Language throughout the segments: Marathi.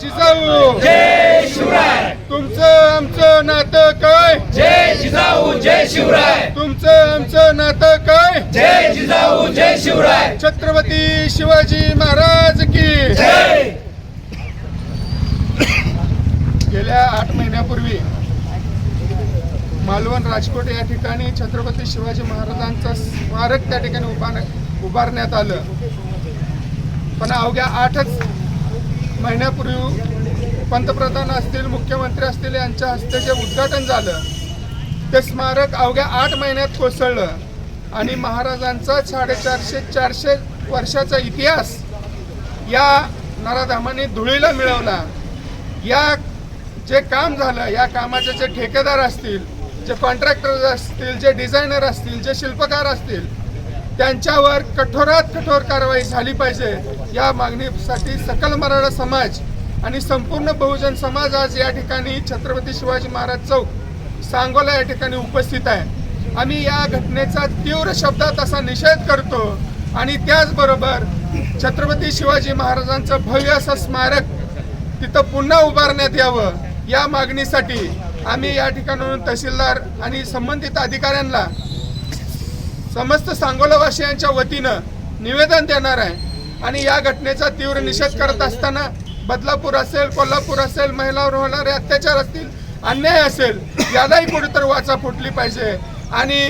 जिजाऊ जय शिवराय. तुमचं आमचं नातं काय? जय जिजाऊ जय शिवराय. तुमचं आमचं नातं काय? जय जिजाऊ जय शिवराय. छत्रपती शिवाजी महाराज की. जय. गेल्या आठ महिन्यापूर्वी मालवण राजकोट या ठिकाणी छत्रपती शिवाजी महाराजांचं स्मारक त्या ठिकाणी उभार उभारण्यात आलं. पण अवघ्या आठच महिन्यापूर्वी पंतप्रधान असतील मुख्यमंत्री असतील यांच्या हस्ते जे उद्घाटन झालं ते स्मारक अवघ्या आठ महिन्यात कोसळलं. आणि महाराजांचा साडेचारशे चारशे वर्षाचा इतिहास या नराधामाने धुळीला मिळवला. या जे काम झालं या कामाचे जे ठेकेदार असतील जे कॉन्ट्रॅक्टर असतील जे डिझायनर असतील जे शिल्पकार असतील त्यांच्यावर कठोरात कठोर कारवाई झाली पाहिजे. या मागणीसाठी सकल मराठा समाज आणि संपूर्ण बहुजन समाज आज या ठिकाणी छत्रपती शिवाजी महाराज चौक सांगोला या ठिकाणी उपस्थित आहे. आम्ही या घटनेचा तीव्र शब्दात असा निषेध करतो आणि त्याचबरोबर छत्रपती शिवाजी महाराजांचं भव्य असं स्मारक तिथं पुन्हा उभारण्यात यावं. या मागणीसाठी आम्ही या ठिकाणाहून तहसीलदार आणि संबंधित अधिकाऱ्यांना समस्त सांगोलावासियांच्या वतीनं निवेदन देणार आहे. आणि या घटनेचा तीव्र निषेध करत असताना बदलापूर असेल कोल्हापूर असेल महिलावर होणारे अत्याचार असतील अन्याय असेल यालाही कुठेतरी वाचा फुटली पाहिजे. आणि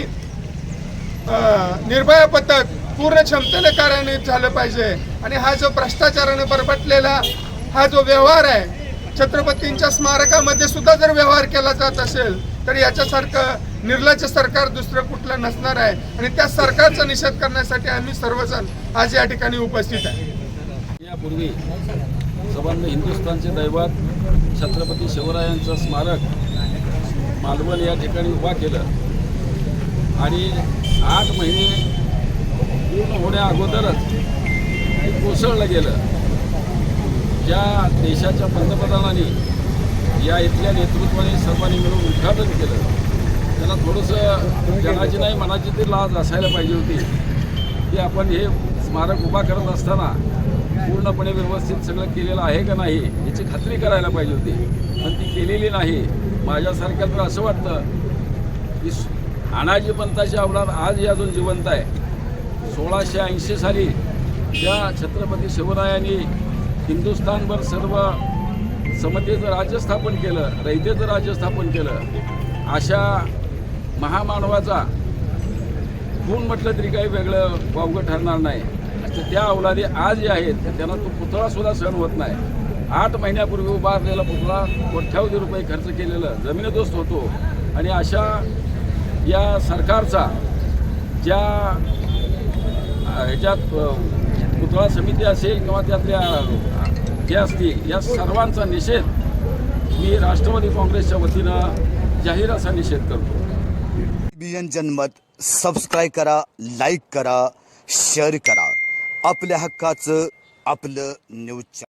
निर्भया पथक पूर्ण क्षमतेने कार्यान्वित झालं पाहिजे. आणि हा जो भ्रष्टाचाराने बरबटलेला हा जो व्यवहार आहे छत्रपतींच्या स्मारकामध्ये सुद्धा जर व्यवहार केला जात असेल तर याच्यासारखं निर्लज्ज सरकार दुसरं कुठलं नसणार आहे. आणि त्या सरकारचा निषेध करण्यासाठी आम्ही सर्वजण आज या ठिकाणी उपस्थित आहे. यापूर्वी संबंध हिंदुस्थानचे दैवत छत्रपती शिवरायांचं स्मारक मालवण या ठिकाणी उभा केलं. आणि आठ महिने पूर्ण होण्या अगोदरच कोसळलं गेलं. ज्या देशाच्या पंतप्रधानांनी या इथल्या नेतृत्वाने सर्वांनी मिळून उद्घाटन केलं. त्यांना थोडंसं जनाची नाही मनाची ती लाज असायला पाहिजे होती. की आपण हे स्मारक उभा करत असताना पूर्णपणे व्यवस्थित सगळं केलेलं आहे का नाही याची खात्री करायला पाहिजे होती. पण ती केलेली नाही. माझ्यासारख्या तर असं वाटतं की स- अनाजी पंथाची अवलाद आजही अजून जिवंत आहे. सोळाशे ऐंशी साली त्या छत्रपती शिवरायांनी हिंदुस्थानभर सर्व समतेचं राज्य स्थापन केलं रयतेचं राज्य स्थापन केलं अशा महामानवाचा खून म्हटलं तरी काही वेगळं वावगं ठरणार नाही. तर त्या अवलादी आज जे आहेत त्यांना तो पुतळा सुद्धा सहन होत नाही. आठ महिन्यापूर्वी उभारलेला पुतळा कोट्यावधी रुपये खर्च केलेलं जमीनदोस्त होतो. आणि अशा या सरकारचा ज्या ह्याच्यात पुतळा समिती असेल किंवा त्यातल्या जे असतील या सर्वांचा निषेध मी राष्ट्रवादी काँग्रेसच्या वतीनं जाहीर असा निषेध करतो. बियन जनमत सबस्क्राईब करा लाईक करा शेअर करा. आपल्या हक्काचं आपलं न्यूज